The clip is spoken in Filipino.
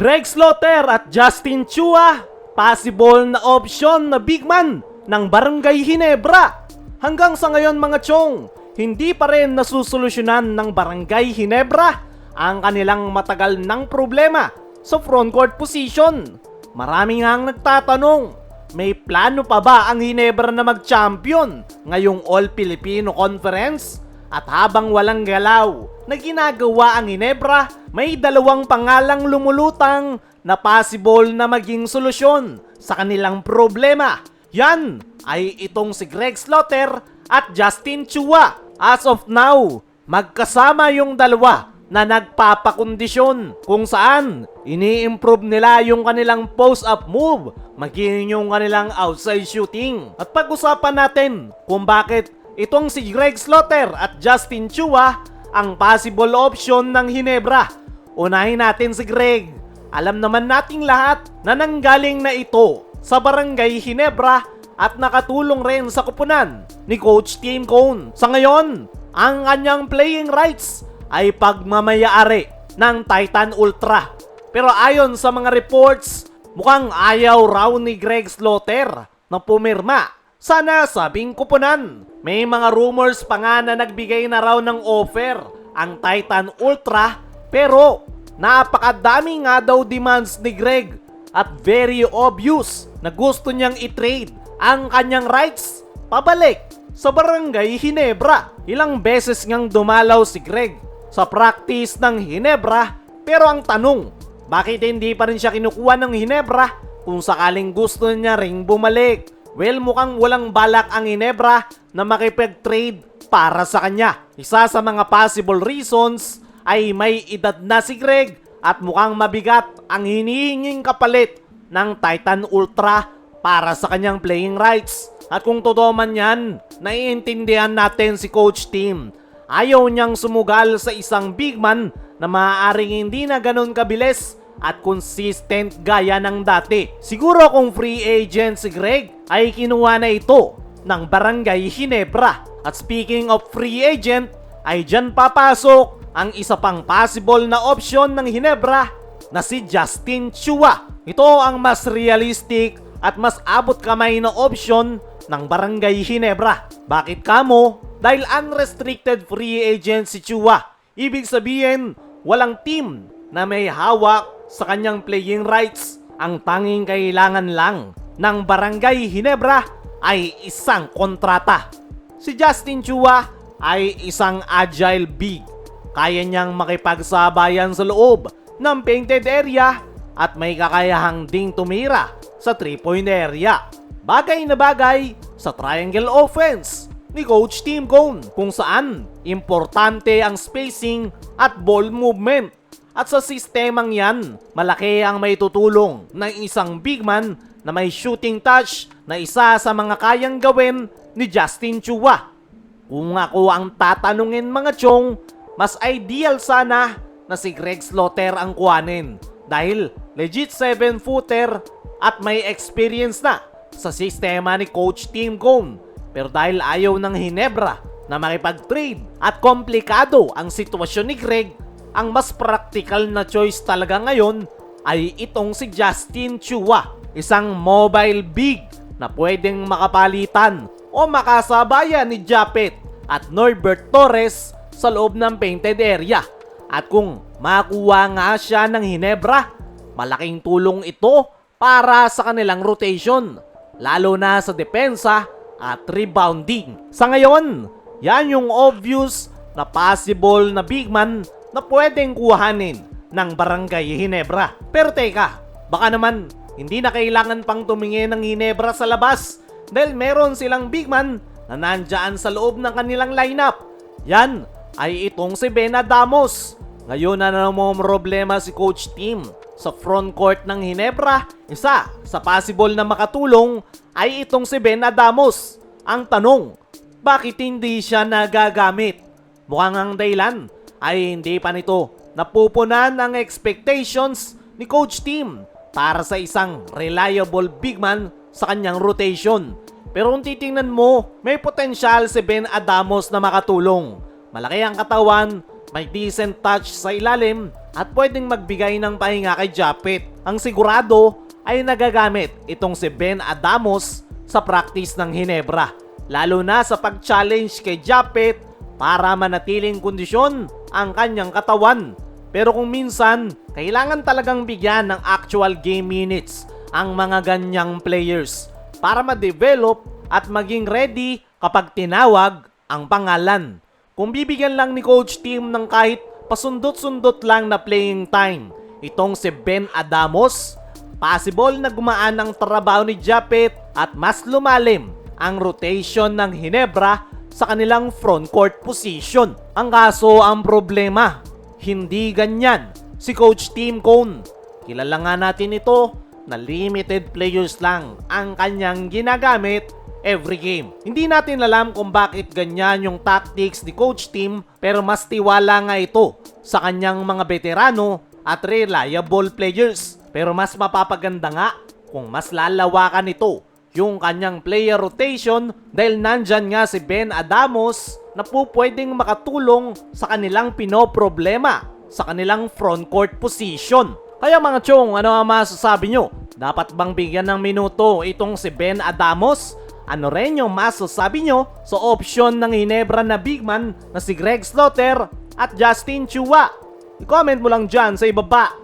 Greg Slaughter at Justin Chua, possible na option na big man ng Barangay Hinebra. Hanggang sa ngayon mga chong, hindi pa rin nasusolusyonan ng Barangay Hinebra ang kanilang matagal ng problema sa front court position. Marami nga ang nagtatanong, may plano pa ba ang Hinebra na mag-champion ngayong All-Filipino Conference? At habang walang galaw na ginagawa ang Hinebra, may dalawang pangalang lumulutang na possible na maging solusyon sa kanilang problema. Yan ay itong si Greg Slaughter at Justin Chua. As of now, magkasama yung dalawa na nagpapakondisyon kung saan ini-improve nila yung kanilang post-up move, maging yung kanilang outside shooting. At pag-usapan natin kung bakit itong si Greg Slaughter at Justin Chua ang possible option ng Hinebra. Unahin natin si Greg. Alam naman nating lahat na nanggaling na ito sa barangay Hinebra at nakatulong rin sa kupunan ni Coach Tim Cone. Sa ngayon, ang kanyang playing rights ay pagmamayari ng Titan Ultra. Pero ayon sa mga reports, mukhang ayaw raw ni Greg Slaughter na pumirma sa nasabing kupunan. May mga rumors pa nga na nagbigay na raw ng offer ang Titan Ultra pero napakadami nga daw demands ni Greg at very obvious na gusto niyang i-trade ang kanyang rights pabalik sa barangay Hinebra. Ilang beses ngang dumalaw si Greg sa practice ng Hinebra pero ang tanong, bakit hindi pa rin siya kinukuha ng Hinebra kung sakaling gusto niya ring bumalik? Well, mukhang walang balak ang Hinebra na makipag-trade para sa kanya. Isa sa mga possible reasons ay may edad na si Greg at mukhang mabigat ang hinihinging kapalit ng Titan Ultra para sa kanyang playing rights. At kung totoo man yan, naiintindihan natin si Coach Tim. Ayaw niyang sumugal sa isang big man na maaaring hindi na ganun kabilis at consistent gaya ng dati. Siguro kung free agent si Greg ay kinuha na ito ng Barangay Hinebra. At speaking of free agent, ay dyan papasok ang isa pang possible na option ng Hinebra na si Justin Chua. Ito ang mas realistic at mas abot kamay na option ng Barangay Hinebra. Bakit kamo? Dahil unrestricted free agent si Chua. Ibig sabihin, walang team na may hawak sa kanyang playing rights. Ang tanging kailangan lang ng Barangay Hinebra ay isang kontrata. Si Justin Chua ay isang agile big. Kaya niyang makipagsabayan sa loob ng painted area at may kakayahang ding tumira sa 3-point area. Bagay na bagay sa triangle offense ni Coach Tim Cone kung saan importante ang spacing at ball movement. At sa sistemang yan, malaki ang may tutulong ng isang big man na may shooting touch na isa sa mga kayang gawin ni Justin Chua. Kung ako ang tatanungin mga chong, mas ideal sana na si Greg Slaughter ang kuhanin dahil legit 7-footer at may experience na sa sistema ni Coach Tim Cone. Pero dahil ayaw ng Hinebra na makipag-trade at komplikado ang sitwasyon ni Greg, ang mas practical na choice talaga ngayon ay itong si Justin Chua, isang mobile big na pwedeng makapalitan o makasabayan ni Japet at Norbert Torres sa loob ng painted area. At kung makuha nga siya ng Hinebra, malaking tulong ito para sa kanilang rotation, lalo na sa depensa at rebounding. Sa ngayon, yan yung obvious na possible na big man na pwedeng kuhanin ng Barangay Hinebra. Pero teka, baka naman hindi na kailangan pang tumingin ng Hinebra sa labas dahil meron silang big man na nandyan sa loob ng kanilang lineup. Yan ay itong si Ben Adamos. Ngayon na namang problema si Coach Tim sa front court ng Hinebra. Isa sa possible na makatulong ay itong si Ben Adamos. Ang tanong, bakit hindi siya nagagamit? Mukhang ang dahilan ay hindi pa nito napupunan ang expectations ni Coach Tim para sa isang reliable big man sa kanyang rotation. Pero kung titingnan mo, may potensyal si Ben Adamos na makatulong. Malaki ang katawan, may decent touch sa ilalim at pwedeng magbigay ng pahinga kay Japet. Ang sigurado ay nagagamit itong si Ben Adamos sa practice ng Hinebra. Lalo na sa pag-challenge kay Japet para manatiling kondisyon ang kanyang katawan. Pero kung minsan, kailangan talagang bigyan ng actual game minutes ang mga ganyang players para ma-develop at maging ready kapag tinawag ang pangalan. Kung bibigyan lang ni coach team ng kahit pasundot-sundot lang na playing time, itong si Ben Adamos, possible na gumaan ang trabaho ni Japet at mas lumalim ang rotation ng Hinebra sa kanilang front court position. Ang kaso ang problema, hindi ganyan si Coach Team Cone. Kilala nga natin ito na limited players lang ang kanyang ginagamit every game. Hindi natin alam kung bakit ganyan yung tactics ni Coach Team pero mas tiwala nga ito sa kanyang mga veterano at reliable players. Pero mas mapapaganda nga kung mas lalawakan ito yung kanyang player rotation dahil nandyan nga si Ben Adamos na po pwedeng makatulong sa kanilang pinoproblema sa kanilang front court position. Kaya mga chong, ano ang masasabi nyo? Dapat bang bigyan ng minuto itong si Ben Adamos? Ano rin yung masasabi nyo sa option ng Hinebra na big man na si Greg Slaughter at Justin Chua? I-comment mo lang dyan sa ibaba.